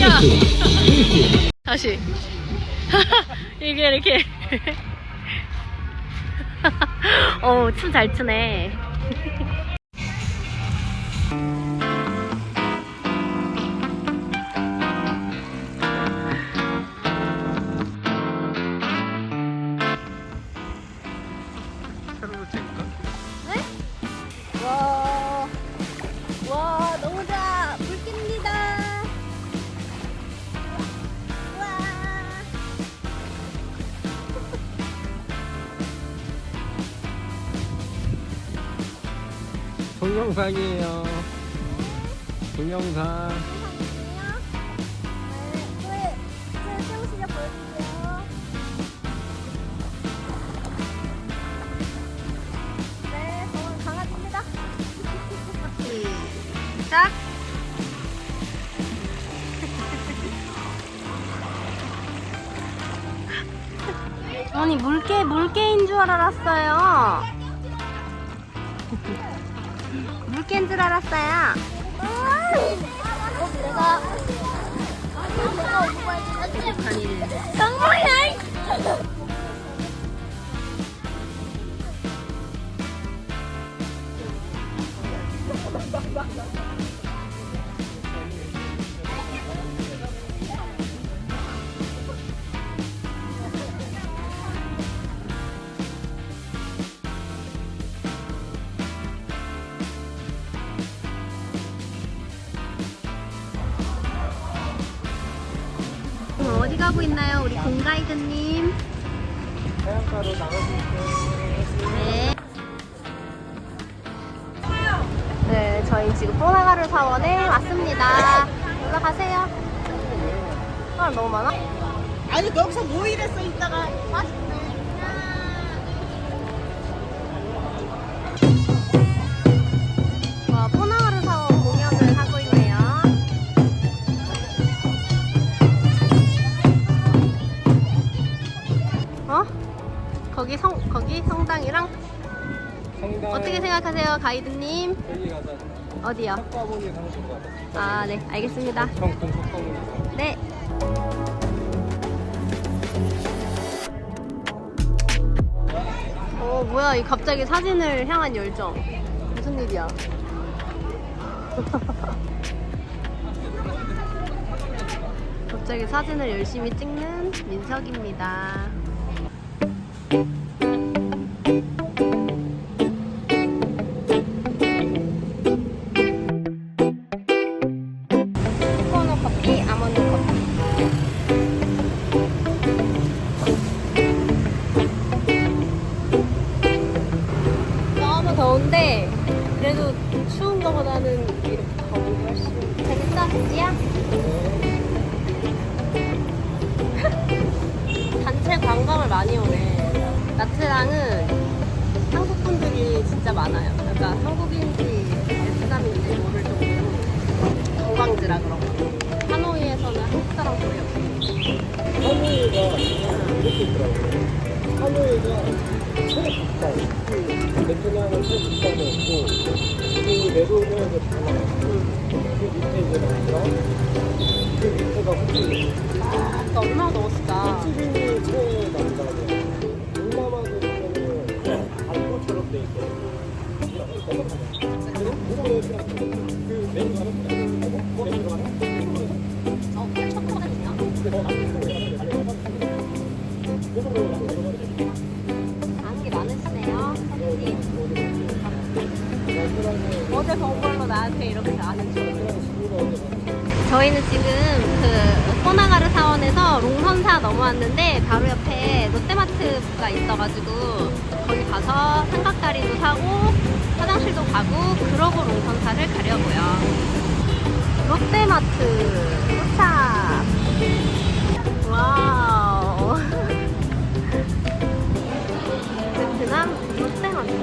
야. 다시. 이게 이렇게. 어 춤 잘 추네 동영상이에요. 동영상. 네. 네. 시작. 아니 물개 물개인 줄 알았어요. 물개인 줄 알았어요. 내가 쌍둥이야. 어, 어디 가고 있나요, 우리 공가이드님? 해안가로 나가주세요. 네. 네, 저희 지금 뽀나가르 사원에 왔습니다. 올라가세요. 사람 너무 많아? 아니 거기서 뭐 이랬어 이따가 맛있 어떻게 생각하세요, 가이드님? 여기 가자. 어디요? 학과본이 사무실 가자. 아, 네, 알겠습니다. 석방문. 네. 어, 뭐야, 이 갑자기 사진을 향한 열정. 무슨 일이야? 갑자기 사진을 열심히 찍는 민석입니다. 오네. 나트랑은 한국 분들이 진짜 많아요. 그러니까 한국인지 베트남인지 모를 정도로 관광지라 그러고. 하노이에서는 한국 사람 거의 없어요. 하노이가 이렇게 있더라고요. 하노이가 최 비싸요. 베트남은 최거 있고, 그 내도면에서 다 나와요. 그 밑에 이제 나오죠. 그 밑에가 호텔. 아까 얼마나 더웠을까. 호치민이 최 남다고. 동 저희는 지금 그 포나가르 사원에서 롱선사 넘어왔는데 바로 옆에 롯데마트가 있어가지고 거기 가서 삼각다리도 사고 화장실도 가고 그러고 롱선사를 가려고요. 롯데마트 도착. 와우. 베트남 롯데마트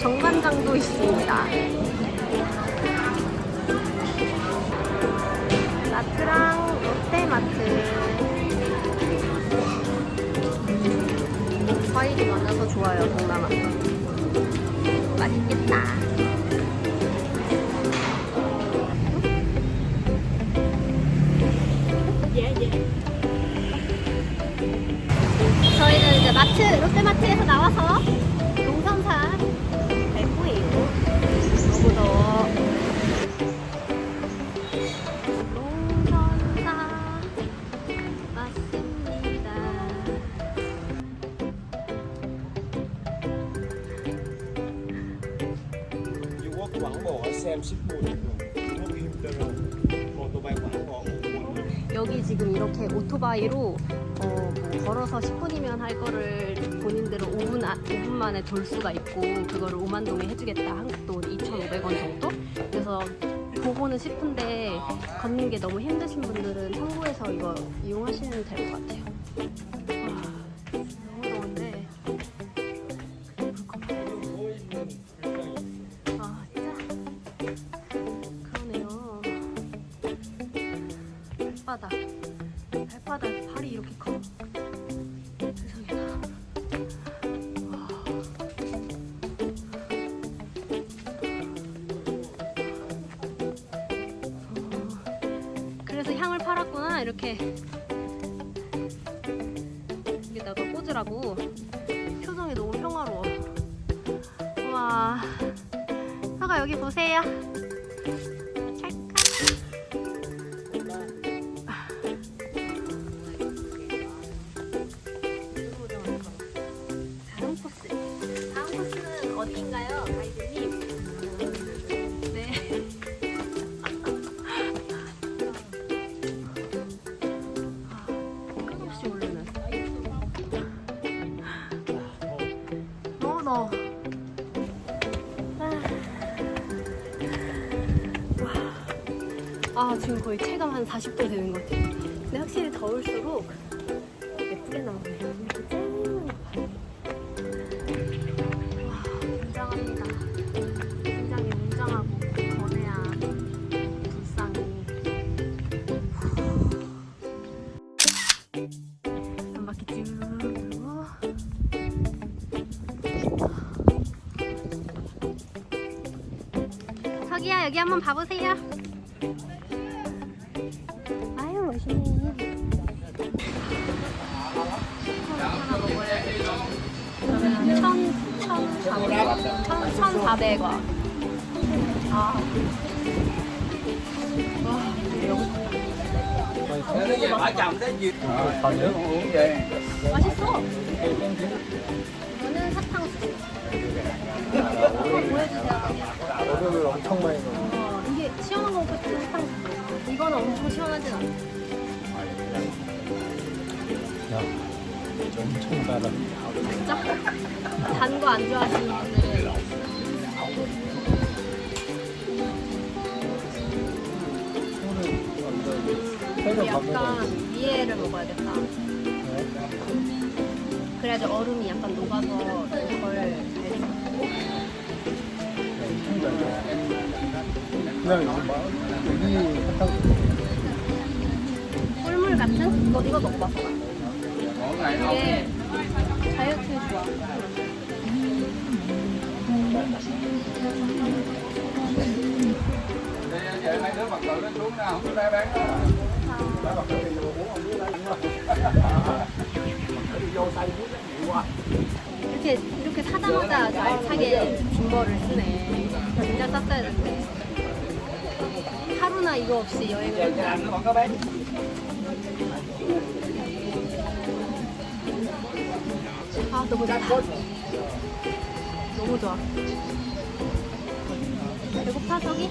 정관장도 있습니다. 마트랑 롯데마트 과일이 많아서 좋아요 동남아 맛있겠다. 예, 예. 저희는 이제 마트, 롯데마트에서 나와서 mùi Trung Quốc 힘들어 오토바이 bỏ 여기 지금 이렇게 오토바이로 어, 뭐 걸어서 10분이면 할 거를 본인들은 5분, 아, 5분 만에 돌 수가 있고 그거를 5만 동에 해주겠다 한국 돈 2,500원 정도? 그래서 보고는 싶은데 걷는 게 너무 힘드신 분들은 참고해서 이거 이용하시면 될 것 같아요. 발바닥. 발바닥 발이 이렇게 커. 세상에나 와. 어, 그래서 향을 팔았구나 이렇게. 여기다가 꽂으라고 지금 거의 체감 한 40도 되는 것 같아요. 근데 확실히 더울수록 예쁘게 나오네요. 여기 한번 봐보세요. 400원. 아. 와, 너무 좋다. 맛있어. 저는 사탕수. 보여주세요. 오늘 엄청 많이 넣어. 이게 시원한 거 같은 사탕수. 이건 엄청 시원하진 않아. 야, 엄청 달아. 진짜? 단 거 안 좋아하시는 분들. 약간 위에를 먹어야겠다. 그래야지 얼음이 약간 녹아서 덜 달죠. 그냥 여기 사탕 꿀물 같은? 이거, 이거 먹어봤어. 이게 다이어트에 좋아. 이렇게, 이렇게 사자마자 아주 알차게 빈거를 쓰네. 진짜 쌌어야 되는데. 하루나 이거 없이 여행을 했다. 아 너무 좋다 너무 좋아 배고파 저기?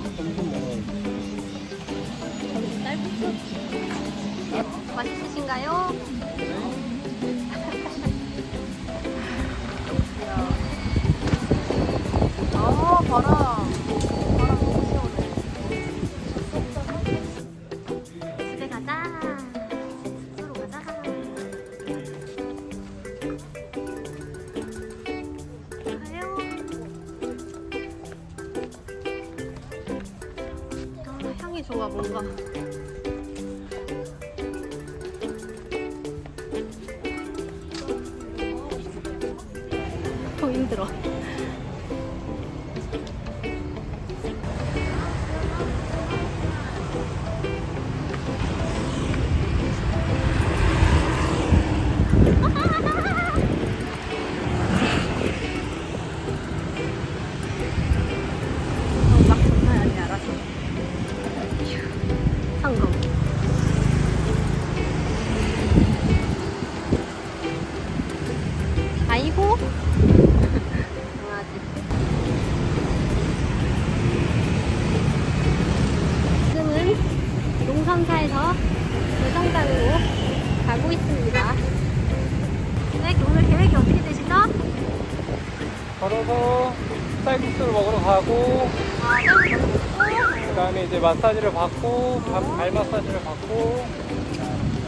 이제 마사지를 받고 발, 발 마사지를 받고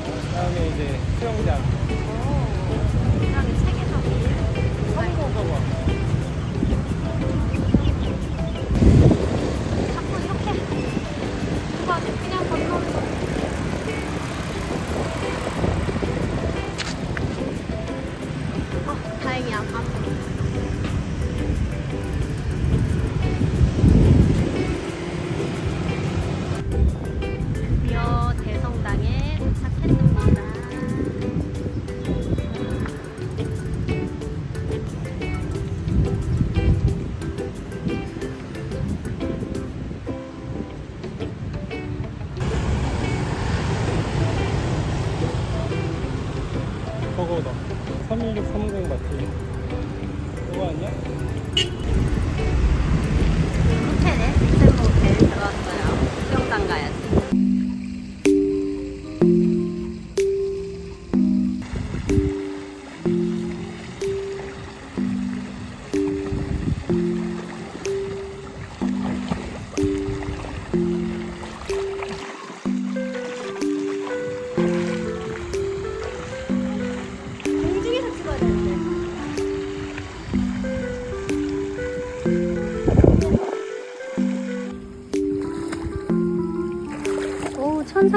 그 다음에 이제 수영장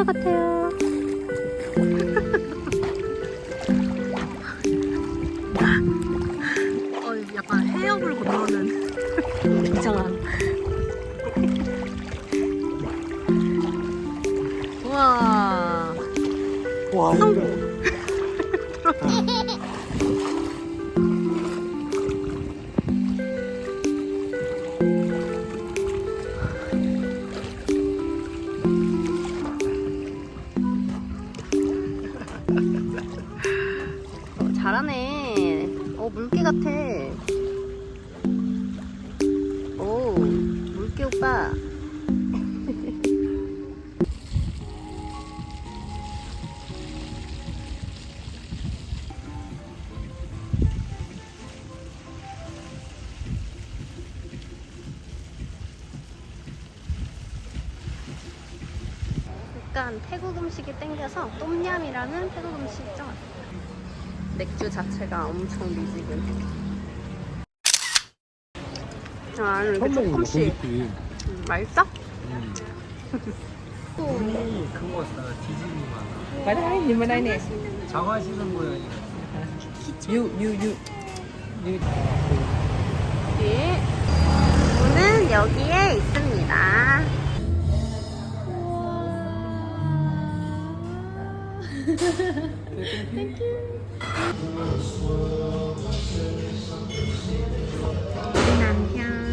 오, 천사 같아요. 어, 약간 해역을 건너는 이상한. 우와. 와 성 약간 태국 음식이 땡겨서 똠얌이라는 태국 음식점. 맥주 자체가 엄청 미지근. 아, 이렇게 조금씩 음, 맛있어? 또이 그거 같다 디즈니 만화 Ở đây, nhìn bên đây nè. 자화시는 모양이야 you. 예. 문은 여기에 있습니다. 남편.